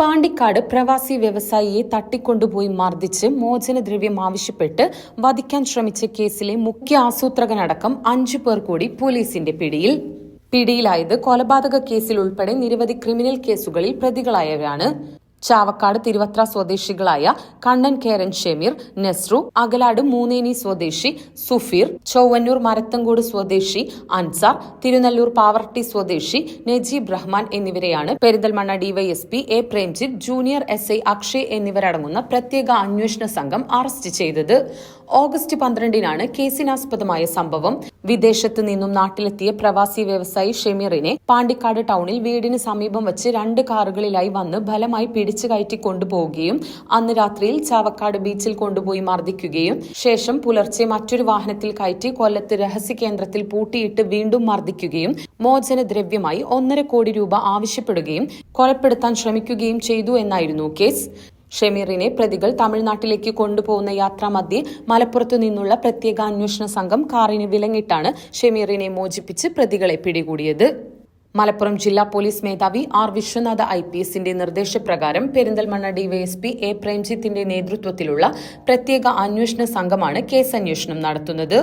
പാണ്ടിക്കാട് പ്രവാസി വ്യവസായിയെ തട്ടിക്കൊണ്ടുപോയി മർദ്ദിച്ച് മോചനദ്രവ്യം ആവശ്യപ്പെട്ട് വധിക്കാൻ ശ്രമിച്ച കേസിലെ മുഖ്യ ആസൂത്രകനടക്കം അഞ്ചു പേർ കൂടി പോലീസിന്റെ പിടിയിൽ. പിടിയിലായത് കൊലപാതക കേസിൽ ഉൾപ്പെടെ നിരവധി ക്രിമിനൽ കേസുകളിൽ പ്രതികളായവരാണ്. ചാവക്കാട് തിരുവത്ര സ്വദേശികളായ കണ്ണൻ കേരൻ ഷെമീർ നെസ്രു അകലാട് മൂന്നേനി സ്വദേശി സുഫീർ ചൊവ്വന്നൂർ മരത്തങ്കോട് സ്വദേശി അൻസാർ തിരുനെല്ലൂർ പാവർട്ടി സ്വദേശി നജീബ് റഹ്മാൻ എന്നിവരെയാണ് Perinthalmanna DYSP A Premjith junior S I Akshay എന്നിവരടങ്ങുന്ന പ്രത്യേക അന്വേഷണ സംഘം അറസ്റ്റ് ചെയ്തത്. ഓഗസ്റ്റ് പന്ത്രണ്ടിനാണ് കേസിനാസ്പദമായ സംഭവം. വിദേശത്ത് നിന്നും നാട്ടിലെത്തിയ പ്രവാസി വ്യവസായി ഷെമീറിനെ പാണ്ടിക്കാട് ടൗണിൽ വീടിന് സമീപം വച്ച് രണ്ട് കാറുകളിലായി വന്ന് ഫലമായി പിടിച്ചു കയറ്റി കൊണ്ടുപോവുകയും അന്ന് രാത്രിയിൽ ചാവക്കാട് ബീച്ചിൽ കൊണ്ടുപോയി മർദ്ദിക്കുകയും ശേഷം പുലർച്ചെ മറ്റൊരു വാഹനത്തിൽ കയറ്റി കൊല്ലത്ത് രഹസ്യ കേന്ദ്രത്തിൽ പൂട്ടിയിട്ട് വീണ്ടും മർദ്ദിക്കുകയും മോചന ദ്രവ്യമായി ഒന്നര കോടി രൂപ ആവശ്യപ്പെടുകയും കൊലപ്പെടുത്താൻ ശ്രമിക്കുകയും ചെയ്തു എന്നായിരുന്നു കേസ്. ഷെമീറിനെ പ്രതികൾ തമിഴ്നാട്ടിലേക്ക് കൊണ്ടുപോകുന്ന യാത്രാമധ്യേ മലപ്പുറത്തു നിന്നുള്ള പ്രത്യേക അന്വേഷണ സംഘം കാറിന് വിലങ്ങിട്ടാണ് ഷെമീറിനെ മോചിപ്പിച്ച് പ്രതികളെ പിടികൂടിയത്. മലപ്പുറം ജില്ലാ പോലീസ് മേധാവി ആർ വിശ്വനാഥ ഐ പി എസിന്റെ നിർദ്ദേശപ്രകാരം പെരിന്തൽമണ്ണ ഡിവൈഎസ്പി എ പ്രേംജിത്തിന്റെ നേതൃത്വത്തിലുള്ള പ്രത്യേക അന്വേഷണ സംഘമാണ് കേസ് അന്വേഷണം നടത്തുന്നത്.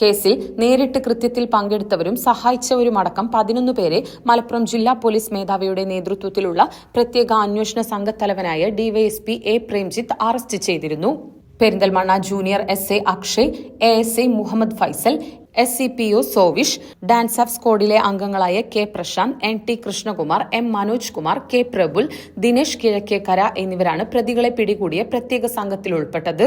കേസിൽ നേരിട്ട് കൃത്യത്തിൽ പങ്കെടുത്തവരും സഹായിച്ചവരുമടക്കം പതിനൊന്ന് പേരെ മലപ്പുറം ജില്ലാ പോലീസ് മേധാവിയുടെ നേതൃത്വത്തിലുള്ള പ്രത്യേക അന്വേഷണ സംഘത്തലവനായ ഡിവൈഎസ്പി എ പ്രേംജിത്ത് അറസ്റ്റ് ചെയ്തിരുന്നു. Perinthalmanna junior S A Akshay A S A Muhammad Faisal S C P U സോവിഷ് DANSAF സ്ക്വാഡിലെ അംഗങ്ങളായ K Prashanth N T Krishnakumar M Manoj Kumar K Prabul Dinesh Kizhakkekkara എന്നിവരാണ് പ്രതികളെ പിടികൂടിയ പ്രത്യേക സംഘത്തിൽ ഉൾപ്പെട്ടത്